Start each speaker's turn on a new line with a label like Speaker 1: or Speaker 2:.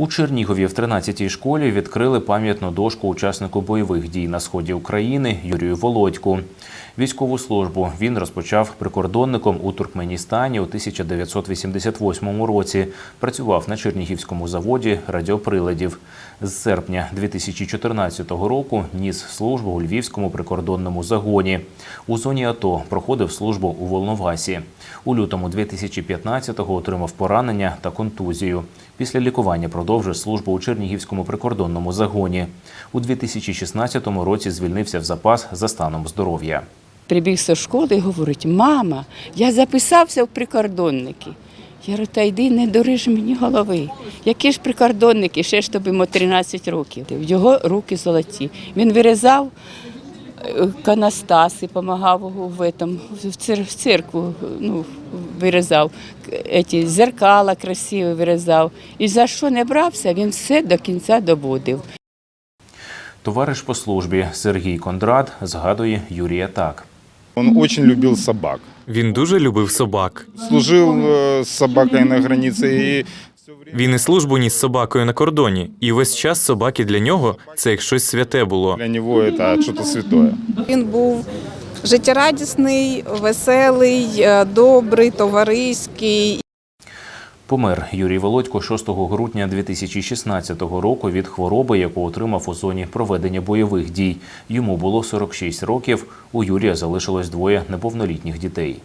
Speaker 1: У Чернігові в 13-й школі відкрили пам'ятну дошку учаснику бойових дій на сході України Юрію Володьку. Військову службу він розпочав прикордонником у Туркменістані у 1988 році. Працював на Чернігівському заводі радіоприладів. З серпня 2014 року ніс службу у Львівському прикордонному загоні. У зоні АТО проходив службу у Волновасі. У лютому 2015-го отримав поранення та контузію. Після лікування продовжив службу у Чернігівському прикордонному загоні. У 2016 році звільнився в запас за станом здоров'я.
Speaker 2: Прибіг зі школи і говорить: мама, я записався в прикордонники. Я говорю, та йди, не дуриш мені голови. Які ж прикордонники, ще ж тобі йому 13 років. Його руки золоті. Він вирізав е, канастаси, допомагав в, в, цирку, ну, вирізав, Еті, зеркала красиві вирізав. І за що не брався, він все до кінця доводив.
Speaker 1: Товариш по службі Сергій Кондрат згадує Юрія так.
Speaker 3: Он очень любил собак.
Speaker 4: Він дуже любив собак.
Speaker 3: Служил э, с собакой на все время
Speaker 4: Він і службу ніс з собакою на кордоні, і весь час собаки для нього це як щось святе було.
Speaker 3: для него это что-то святое.
Speaker 5: Він був життєрадісний, веселий, е, добрий, товариський.
Speaker 1: Помер Юрій Володько 6 грудня 2016 року від хвороби, яку отримав у зоні проведення бойових дій. Йому було 46 років. У Юрія залишилось двоє неповнолітніх дітей.